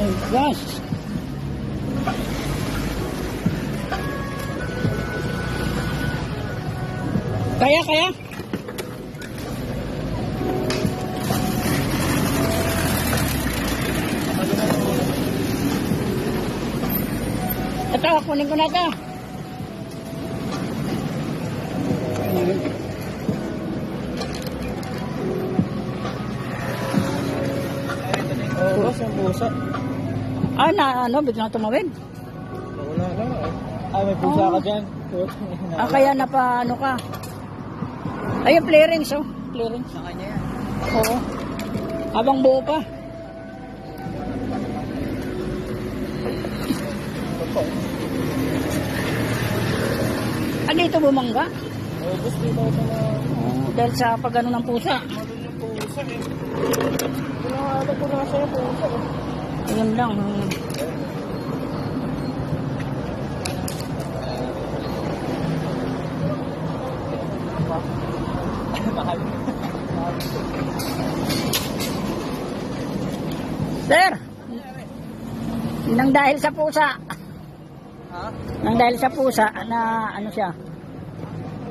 Gas. Kaya, kaya? Ito, kunin ko na ito. Oo, boss, yung pusa. Ah, na, ano, biglang tumawid. Wala na eh. Ah, may pusa Oh. ka dyan. Ah, kaya na pa, ano ka. Ayun, clearings, oh. Clearings. Sa kanya yan. Oo. Habang buo pa. Ah, dito bumangga? Oo, boss, dito ako na... Oo, dahil sa pagano ng pusa. Malun yung pusa eh. Pinangalan ko na siya yung pusa eh. Ayun lang. Sir! Nang dahil sa pusa. Ha? Nang dahil sa pusa na ano siya,